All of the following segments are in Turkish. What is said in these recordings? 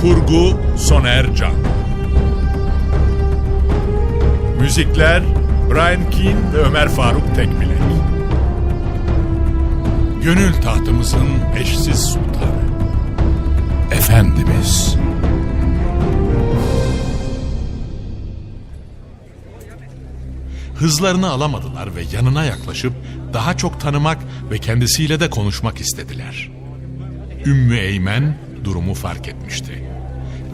Kurgu Soner Can. Müzikler Brian Keane ve Ömer Faruk Tekbilek. Gönül tahtımızın eşsiz sultanı. Efendimiz. Hızlarını alamadılar ve yanına yaklaşıp daha çok tanımak ve kendisiyle de konuşmak istediler. Ümmü Eymen durumu fark etmişti.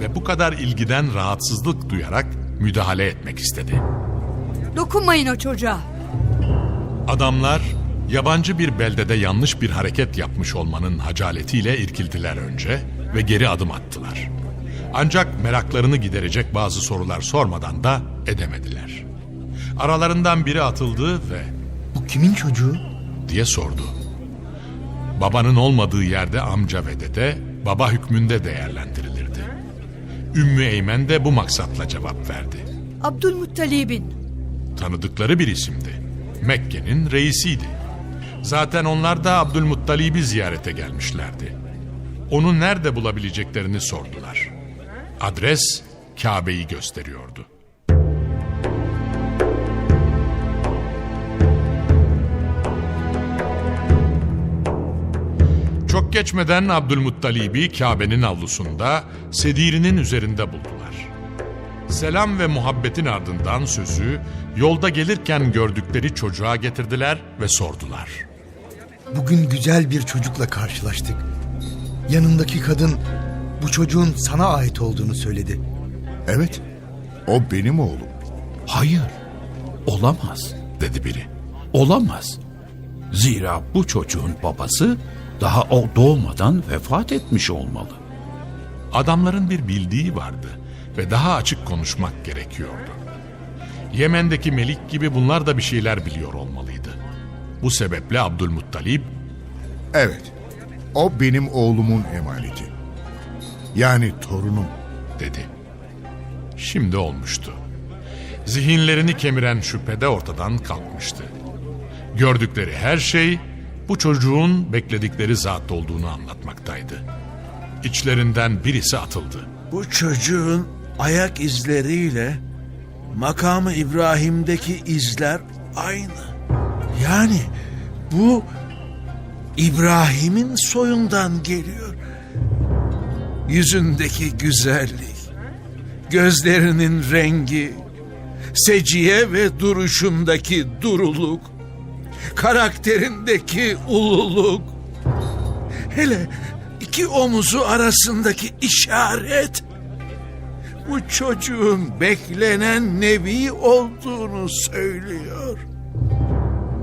Ve bu kadar ilgiden rahatsızlık duyarak müdahale etmek istedi. Dokunmayın o çocuğa. Adamlar yabancı bir beldede yanlış bir hareket yapmış olmanın hacaletiyle irkildiler önce ve geri adım attılar. Ancak meraklarını giderecek bazı sorular sormadan da edemediler. Aralarından biri atıldı ve Bu kimin çocuğu? diye sordu. Babanın olmadığı yerde amca ve dede baba hükmünde değerlendirilirdi. Ümmü Eymen de bu maksatla cevap verdi. Abdülmuttalib'in. Tanıdıkları bir isimdi. Mekke'nin reisiydi. Zaten onlar da Abdülmuttalib'i ziyarete gelmişlerdi. Onu nerede bulabileceklerini sordular. Adres Kabe'yi gösteriyordu. Çok geçmeden Abdülmuttalib'i Kabe'nin avlusunda sedirinin üzerinde buldular. Selam ve muhabbetin ardından sözü yolda gelirken gördükleri çocuğa getirdiler ve sordular. Bugün güzel bir çocukla karşılaştık. Yanındaki kadın bu çocuğun sana ait olduğunu söyledi. Evet, o benim oğlum. Hayır, olamaz. dedi biri. Olamaz. Zira bu çocuğun babası daha o doğmadan vefat etmiş olmalı. Adamların bir bildiği vardı ve daha açık konuşmak gerekiyordu. Yemen'deki Melik gibi bunlar da bir şeyler biliyor olmalıydı. Bu sebeple Abdülmuttalip Evet, o benim oğlumun emaneti. Yani torunum. dedi. Şimdi olmuştu. Zihinlerini kemiren şüphe de ortadan kalkmıştı. Gördükleri her şey bu çocuğun bekledikleri zat olduğunu anlatmaktaydı. İçlerinden birisi atıldı. Bu çocuğun ayak izleriyle makamı İbrahim'deki izler aynı. Yani bu İbrahim'in soyundan geliyor. Yüzündeki güzellik, gözlerinin rengi, seciye ve duruşundaki duruluk, karakterindeki ululuk, hele iki omuzu arasındaki işaret, bu çocuğun beklenen nevi olduğunu söylüyor.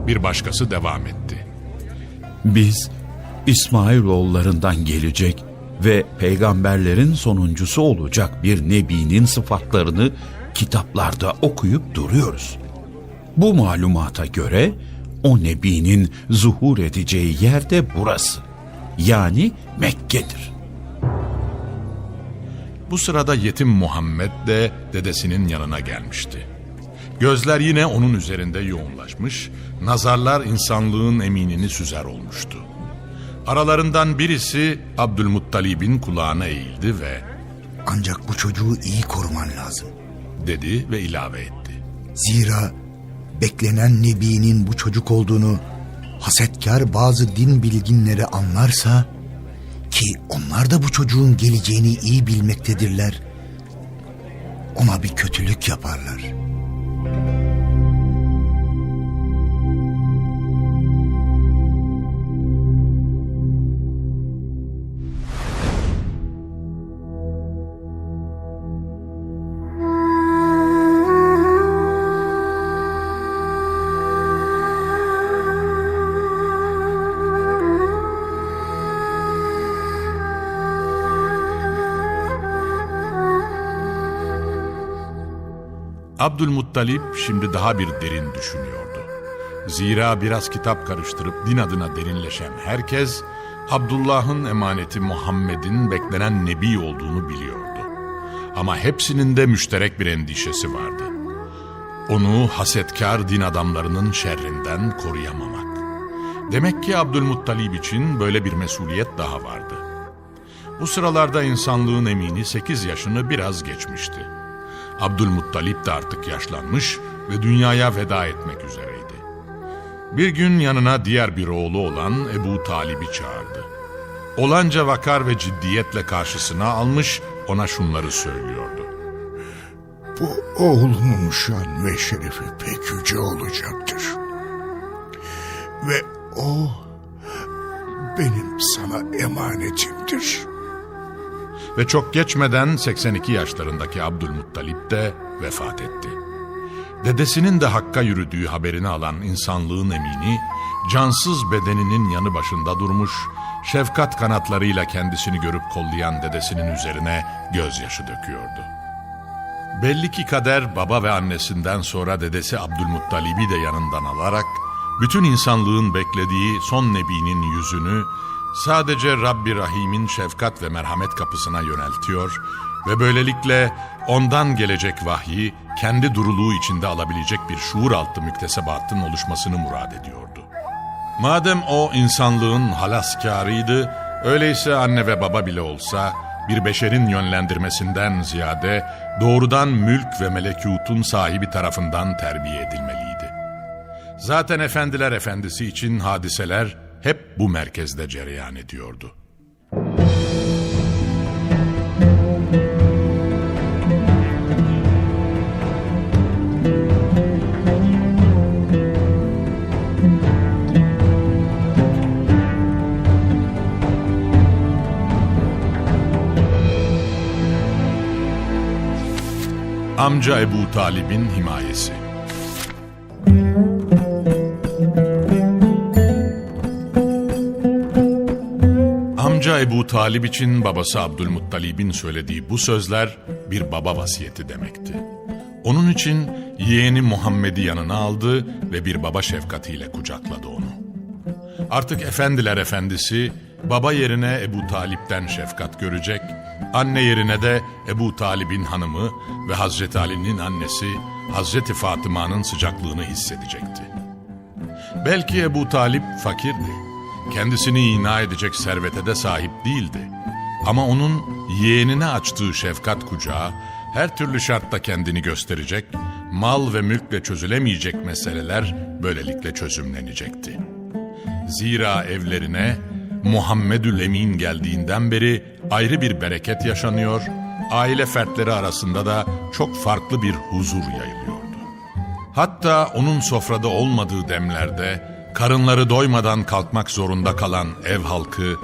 Bir başkası devam etti. Biz İsmailoğullarından gelecek ve peygamberlerin sonuncusu olacak bir nebinin sıfatlarını kitaplarda okuyup duruyoruz. Bu malumata göre o nebinin zuhur edeceği yer de burası. Yani Mekke'dir. Bu sırada yetim Muhammed de dedesinin yanına gelmişti. Gözler yine onun üzerinde yoğunlaşmış, nazarlar insanlığın eminini süzer olmuştu. Aralarından birisi Abdülmuttalib'in kulağına eğildi ve Ancak bu çocuğu iyi koruman lazım. dedi ve ilave etti. Zira beklenen nebinin bu çocuk olduğunu hasetkar bazı din bilginleri anlarsa Ki onlar da bu çocuğun geleceğini iyi bilmektedirler. Ona bir kötülük yaparlar. Abdülmuttalip şimdi daha bir derin düşünüyordu. Zira biraz kitap karıştırıp din adına derinleşen herkes, Abdullah'ın emaneti Muhammed'in beklenen nebi olduğunu biliyordu. Ama hepsinin de müşterek bir endişesi vardı. Onu hasetkar din adamlarının şerrinden koruyamamak. Demek ki Abdülmuttalip için böyle bir mesuliyet daha vardı. Bu sıralarda insanlığın emini 8 yaşını biraz geçmişti. Abdülmuttalip de artık yaşlanmış ve dünyaya veda etmek üzereydi. Bir gün yanına diğer bir oğlu olan Ebu Talib'i çağırdı. Olanca vakar ve ciddiyetle karşısına almış ona şunları söylüyordu. Bu oğlumun şan ve şerefi pek yüce olacaktır. Ve o benim sana emanetimdir. Ve çok geçmeden 82 yaşlarındaki Abdülmuttalip de vefat etti. Dedesinin de Hakk'a yürüdüğü haberini alan insanlığın emini, cansız bedeninin yanı başında durmuş, şefkat kanatlarıyla kendisini görüp kollayan dedesinin üzerine gözyaşı döküyordu. Belli ki kader baba ve annesinden sonra dedesi Abdülmuttalib'i de yanından alarak, bütün insanlığın beklediği son nebinin yüzünü sadece Rabbi Rahim'in şefkat ve merhamet kapısına yöneltiyor ve böylelikle ondan gelecek vahyi kendi duruluğu içinde alabilecek bir şuur altı müktesebatın oluşmasını murad ediyordu. Madem o insanlığın halaskarıydı, öyleyse anne ve baba bile olsa bir beşerin yönlendirmesinden ziyade doğrudan mülk ve melekutun sahibi tarafından terbiye edilmeliydi. Zaten efendiler efendisi için hadiseler hep bu merkezde cereyan ediyordu. Amca Ebu Talib'in himayesi Amca Ebu Talib için babası Abdülmuttalib'in söylediği bu sözler bir baba vasiyeti demekti. Onun için yeğeni Muhammed'i yanına aldı ve bir baba şefkatiyle kucakladı onu. Artık efendiler efendisi baba yerine Ebu Talip'ten şefkat görecek, anne yerine de Ebu Talib'in hanımı ve Hazreti Ali'nin annesi Hazreti Fatıma'nın sıcaklığını hissedecekti. Belki Ebu Talip fakirdi. Kendisini ina edecek servete de sahip değildi. Ama onun yeğenine açtığı şefkat kucağı her türlü şartta kendini gösterecek, mal ve mülkle çözülemeyecek meseleler böylelikle çözümlenecekti. Zira evlerine Muhammedül Emin geldiğinden beri ayrı bir bereket yaşanıyor, aile fertleri arasında da çok farklı bir huzur yayılıyordu. Hatta onun sofrada olmadığı demlerde karınları doymadan kalkmak zorunda kalan ev halkı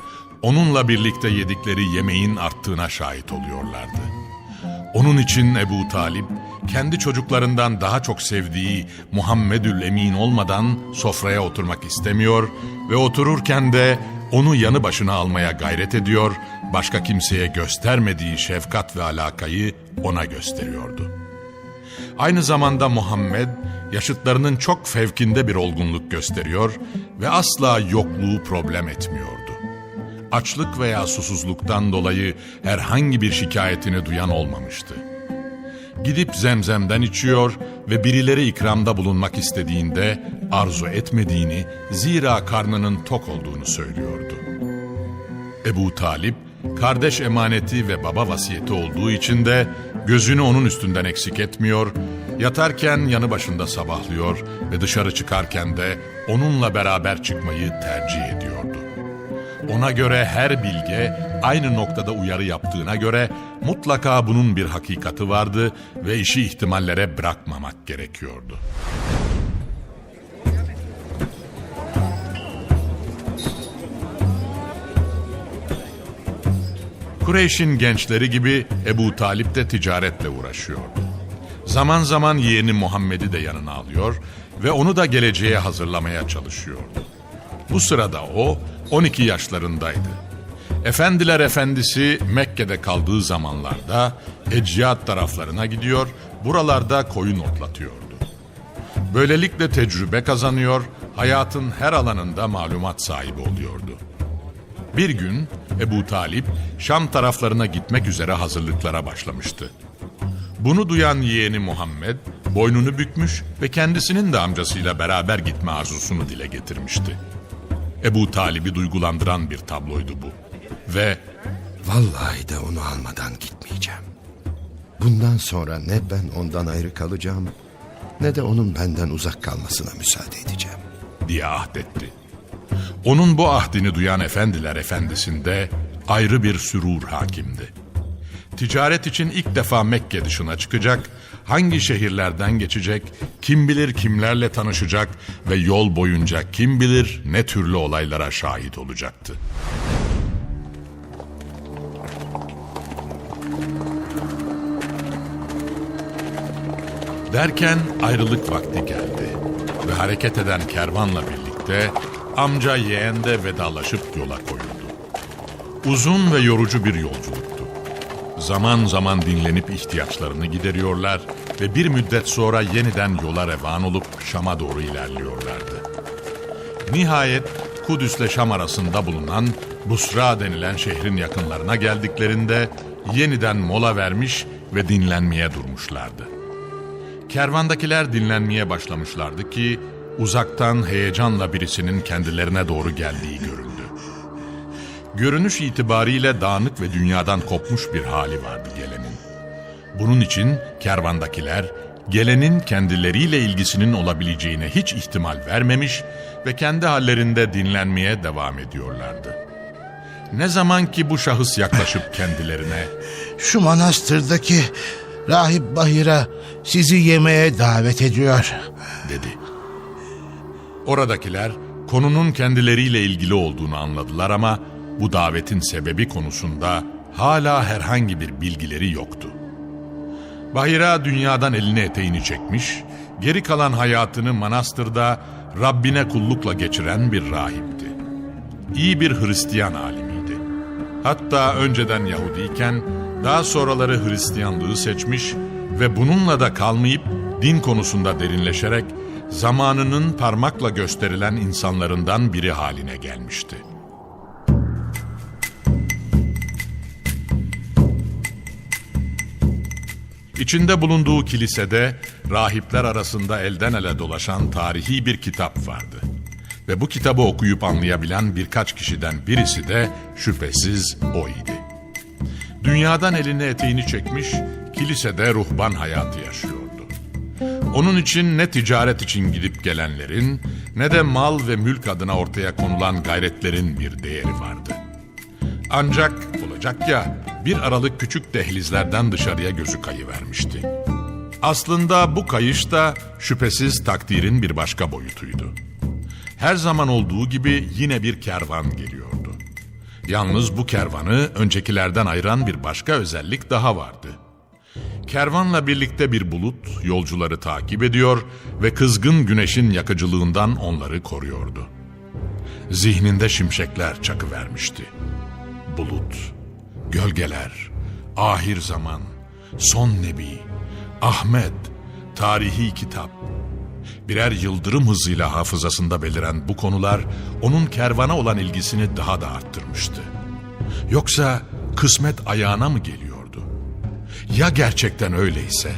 onunla birlikte yedikleri yemeğin arttığına şahit oluyorlardı. Onun için Ebu Talip kendi çocuklarından daha çok sevdiği Muhammedül Emin olmadan sofraya oturmak istemiyor ve otururken de onu yanı başına almaya gayret ediyor, başka kimseye göstermediği şefkat ve alakayı ona gösteriyordu. Aynı zamanda Muhammed yaşıtlarının çok fevkinde bir olgunluk gösteriyor ve asla yokluğu problem etmiyordu. Açlık veya susuzluktan dolayı herhangi bir şikayetini duyan olmamıştı. Gidip zemzemden içiyor ve birileri ikramda bulunmak istediğinde arzu etmediğini zira karnının tok olduğunu söylüyordu. Ebu Talip kardeş emaneti ve baba vasiyeti olduğu için de gözünü onun üstünden eksik etmiyor, yatarken yanı başında sabahlıyor ve dışarı çıkarken de onunla beraber çıkmayı tercih ediyordu. Ona göre her bilge aynı noktada uyarı yaptığına göre mutlaka bunun bir hakikati vardı ve işi ihtimallere bırakmamak gerekiyordu. Kureyş'in gençleri gibi Ebu Talip de ticaretle uğraşıyordu. Zaman zaman yeğeni Muhammed'i de yanına alıyor ve onu da geleceğe hazırlamaya çalışıyordu. Bu sırada o 12 yaşlarındaydı. Efendiler efendisi Mekke'de kaldığı zamanlarda Eciyat taraflarına gidiyor, buralarda koyun otlatıyordu. Böylelikle tecrübe kazanıyor, hayatın her alanında malumat sahibi oluyordu. Bir gün Ebu Talip Şam taraflarına gitmek üzere hazırlıklara başlamıştı. Bunu duyan yeğeni Muhammed boynunu bükmüş ve kendisinin de amcasıyla beraber gitme arzusunu dile getirmişti. Ebu Talib'i duygulandıran bir tabloydu bu. Ve Vallahi de onu almadan gitmeyeceğim. Bundan sonra ne ben ondan ayrı kalacağım ne de onun benden uzak kalmasına müsaade edeceğim. diye ahdetti. Onun bu ahdini duyan efendiler efendisinde ayrı bir sürur hakimdi. Ticaret için ilk defa Mekke dışına çıkacak, hangi şehirlerden geçecek, kim bilir kimlerle tanışacak ve yol boyunca kim bilir ne türlü olaylara şahit olacaktı. Derken ayrılık vakti geldi ve hareket eden kervanla birlikte amca yeğen de vedalaşıp yola koyuldu. Uzun ve yorucu bir yolculuktu. Zaman zaman dinlenip ihtiyaçlarını gideriyorlar ve bir müddet sonra yeniden yola revan olup Şam'a doğru ilerliyorlardı. Nihayet Kudüs'le Şam arasında bulunan Busra denilen şehrin yakınlarına geldiklerinde yeniden mola vermiş ve dinlenmeye durmuşlardı. Kervandakiler dinlenmeye başlamışlardı ki uzaktan heyecanla birisinin kendilerine doğru geldiği görüldü. Görünüş itibariyle dağınık ve dünyadan kopmuş bir hali vardı gelenin. Bunun için kervandakiler gelenin kendileriyle ilgisinin olabileceğine hiç ihtimal vermemiş ve kendi hallerinde dinlenmeye devam ediyorlardı. Ne zaman ki bu şahıs yaklaşıp kendilerine Şu manastırdaki rahip Bahira sizi yemeğe davet ediyor. dedi. Oradakiler konunun kendileriyle ilgili olduğunu anladılar ama bu davetin sebebi konusunda hala herhangi bir bilgileri yoktu. Bahira dünyadan elini eteğini çekmiş, geri kalan hayatını manastırda Rabbine kullukla geçiren bir rahipti. İyi bir Hristiyan alimiydi. Hatta önceden Yahudiyken daha sonraları Hristiyanlığı seçmiş ve bununla da kalmayıp din konusunda derinleşerek zamanının parmakla gösterilen insanlarından biri haline gelmişti. İçinde bulunduğu kilisede rahipler arasında elden ele dolaşan tarihi bir kitap vardı. Ve bu kitabı okuyup anlayabilen birkaç kişiden birisi de şüphesiz o idi. Dünyadan elini eteğini çekmiş, kilisede ruhban hayatı yaşıyordu. Onun için ne ticaret için gidip gelenlerin ne de mal ve mülk adına ortaya konulan gayretlerin bir değeri vardı. Ancak olacak ya bir aralık küçük dehlizlerden dışarıya gözü kayıvermişti. Aslında bu kayış da şüphesiz takdirin bir başka boyutuydu. Her zaman olduğu gibi yine bir kervan geliyordu. Yalnız bu kervanı öncekilerden ayıran bir başka özellik daha vardı. Kervanla birlikte bir bulut yolcuları takip ediyor ve kızgın güneşin yakıcılığından onları koruyordu. Zihninde şimşekler çakıvermişti. Bulut, gölgeler, ahir zaman, son nebi, Ahmet, tarihi kitap. Birer yıldırım hızıyla hafızasında beliren bu konular onun kervana olan ilgisini daha da arttırmıştı. Yoksa kısmet ayağına mı geliyordu? Ya gerçekten öyleyse?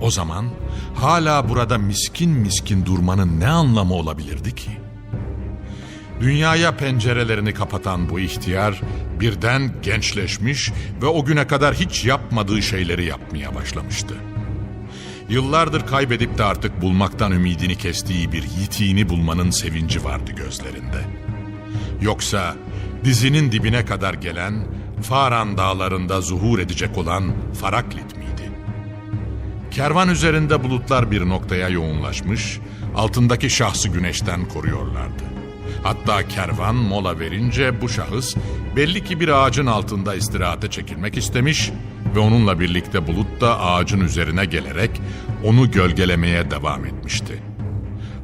O zaman hala burada miskin miskin durmanın ne anlamı olabilirdi ki? Dünyaya pencerelerini kapatan bu ihtiyar birden gençleşmiş ve o güne kadar hiç yapmadığı şeyleri yapmaya başlamıştı. Yıllardır kaybedip de artık bulmaktan ümidini kestiği bir yitiğini bulmanın sevinci vardı gözlerinde. Yoksa Dizinin dibine kadar gelen, Faran dağlarında zuhur edecek olan Faraklit miydi? Kervan üzerinde bulutlar bir noktaya yoğunlaşmış, altındaki şahsı güneşten koruyorlardı. Hatta kervan mola verince bu şahıs belli ki bir ağacın altında istirahate çekilmek istemiş ve onunla birlikte bulut da ağacın üzerine gelerek onu gölgelemeye devam etmişti.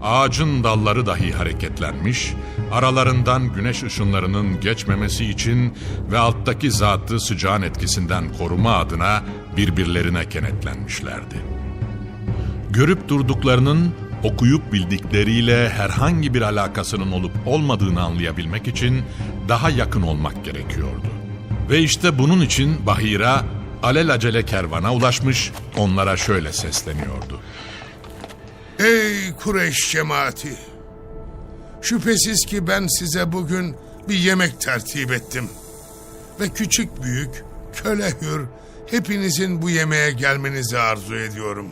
Ağacın dalları dahi hareketlenmiş, aralarından güneş ışınlarının geçmemesi için ve alttaki zatı sıcağın etkisinden koruma adına birbirlerine kenetlenmişlerdi. Görüp durduklarının okuyup bildikleriyle herhangi bir alakasının olup olmadığını anlayabilmek için daha yakın olmak gerekiyordu. Ve işte bunun için Bahira alelacele kervana ulaşmış, onlara şöyle sesleniyordu. Ey Kureyş cemaati! Şüphesiz ki ben size bugün bir yemek tertip ettim. Ve küçük büyük, köle hür, hepinizin bu yemeğe gelmenizi arzu ediyorum.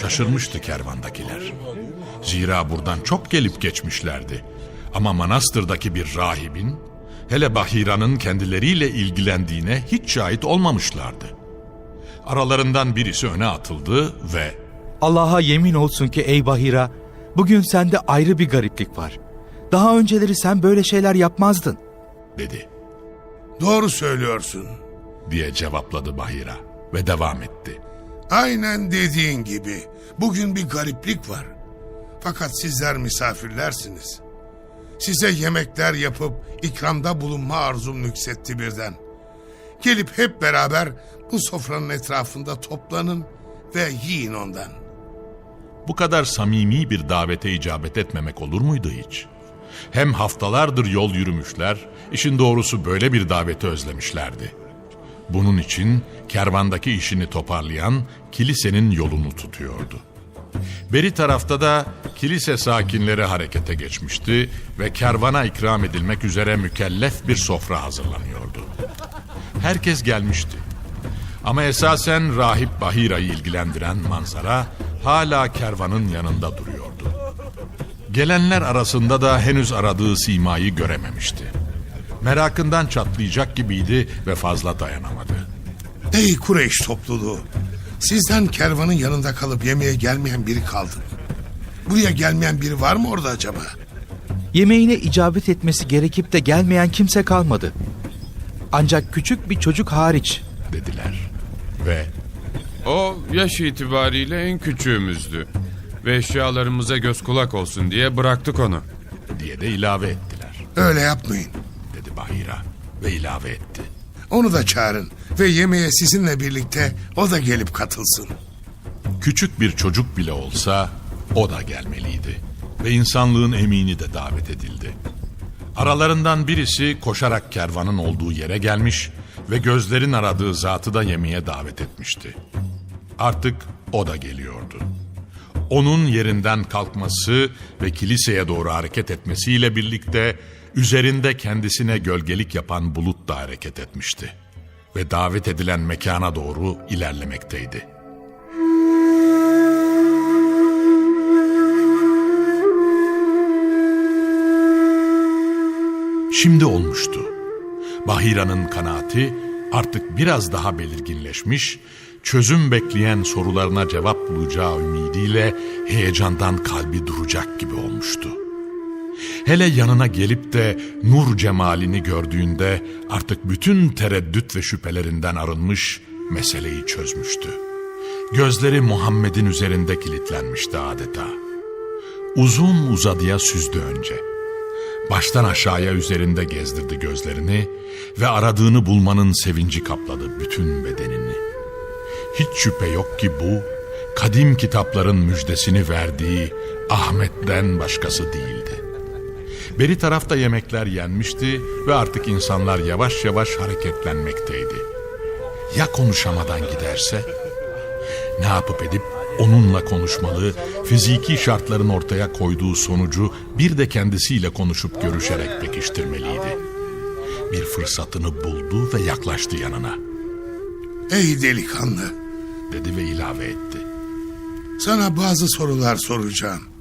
Şaşırmıştı kervandakiler. Zira buradan çok gelip geçmişlerdi. Ama manastırdaki bir rahibin, hele Bahira'nın kendileriyle ilgilendiğine hiç şahit olmamışlardı. Aralarından birisi öne atıldı ve Allah'a yemin olsun ki ey Bahira, bugün sende ayrı bir gariplik var. Daha önceleri sen böyle şeyler yapmazdın. dedi Doğru söylüyorsun. diye cevapladı Bahira ve devam etti. Aynen dediğin gibi. Bugün bir gariplik var. Fakat sizler misafirlersiniz. Size yemekler yapıp ikramda bulunma arzum nüksetti birden. Gelip hep beraber bu sofranın etrafında toplanın ve yiyin ondan. Bu kadar samimi bir davete icabet etmemek olur muydu hiç? Hem haftalardır yol yürümüşler, işin doğrusu böyle bir daveti özlemişlerdi. Bunun için kervandaki işini toparlayan kilisenin yolunu tutuyordu. Beri tarafta da kilise sakinleri harekete geçmişti ve kervana ikram edilmek üzere mükellef bir sofra hazırlanıyordu. Herkes gelmişti. Ama esasen rahip Bahira'yı ilgilendiren manzara hala kervanın yanında duruyordu. Gelenler arasında da henüz aradığı simayı görememişti. Merakından çatlayacak gibiydi ve fazla dayanamadı. Ey Kureyş topluluğu! Sizden kervanın yanında kalıp yemeğe gelmeyen biri kaldı. Buraya gelmeyen biri var mı orada acaba? Yemeğine icabet etmesi gerekip de gelmeyen kimse kalmadı. Ancak küçük bir çocuk hariç. dediler. Ve O yaş itibariyle en küçüğümüzdü. Ve eşyalarımıza göz kulak olsun diye bıraktık onu. diye de ilave ettiler, Öyle yapmayın. Bahira ve ilave etti. Onu da çağırın ve yemeğe sizinle birlikte o da gelip katılsın. Küçük bir çocuk bile olsa o da gelmeliydi ve insanlığın emini de davet edildi. Aralarından birisi koşarak kervanın olduğu yere gelmiş ve gözlerin aradığı zatı da yemeğe davet etmişti. Artık o da geliyordu. Onun yerinden kalkması ve kiliseye doğru hareket etmesiyle birlikte üzerinde kendisine gölgelik yapan bulut da hareket etmişti ve davet edilen mekana doğru ilerlemekteydi. Şimdi olmuştu. Bahira'nın kanaati artık biraz daha belirginleşmiş, çözüm bekleyen sorularına cevap bulacağı ümidiyle heyecandan kalbi duracak gibi olmuştu. Hele yanına gelip de nur cemalini gördüğünde artık bütün tereddüt ve şüphelerinden arınmış, meseleyi çözmüştü. Gözleri Muhammed'in üzerinde kilitlenmişti adeta. Uzun uzadıya süzdü önce. Baştan aşağıya üzerinde gezdirdi gözlerini ve aradığını bulmanın sevinci kapladı bütün bedenini. Hiç şüphe yok ki bu, kadim kitapların müjdesini verdiği Ahmet'ten başkası değildi. Beri tarafta yemekler yenmişti ve artık insanlar yavaş yavaş hareketlenmekteydi. Ya konuşamadan giderse? Ne yapıp edip onunla konuşmalı, fiziki şartların ortaya koyduğu sonucu bir de kendisiyle konuşup görüşerek pekiştirmeliydi. Bir fırsatını buldu ve yaklaştı yanına, Ey delikanlı! dedi ve ilave etti. Sana bazı sorular soracağım.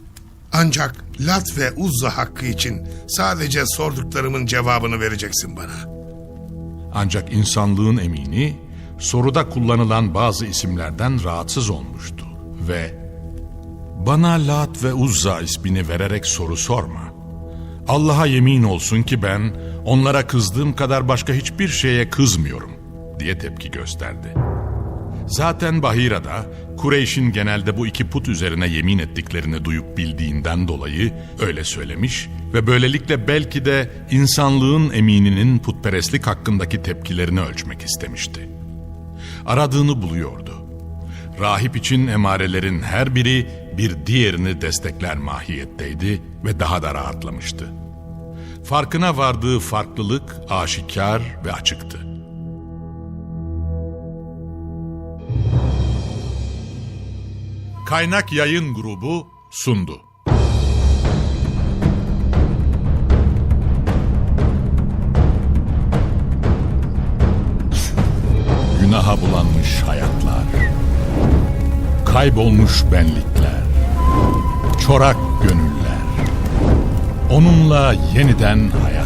Ancak Lat ve Uzza hakkı için sadece sorduklarımın cevabını vereceksin bana. Ancak insanlığın emini soruda kullanılan bazı isimlerden rahatsız olmuştu ve bana Lat ve Uzza ismini vererek soru sorma. Allah'a yemin olsun ki ben onlara kızdığım kadar başka hiçbir şeye kızmıyorum diye tepki gösterdi. Zaten Bahira'da Kureyş'in genelde bu iki put üzerine yemin ettiklerini duyup bildiğinden dolayı öyle söylemiş ve böylelikle belki de insanlığın emininin putperestlik hakkındaki tepkilerini ölçmek istemişti. Aradığını buluyordu. Rahip için emarelerin her biri bir diğerini destekler mahiyetteydi ve daha da rahatlamıştı. Farkına vardığı farklılık aşikar ve açıktı. Kaynak Yayın Grubu sundu. Günaha bulanmış hayatlar, kaybolmuş benlikler, çorak gönüller, onunla yeniden hayat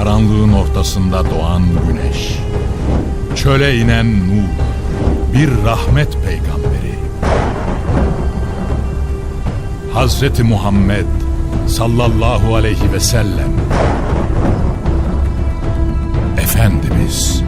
Karanlığın ortasında doğan güneş, çöle inen nur, bir rahmet peygamberi. Hazreti Muhammed sallallahu aleyhi ve sellem Efendimiz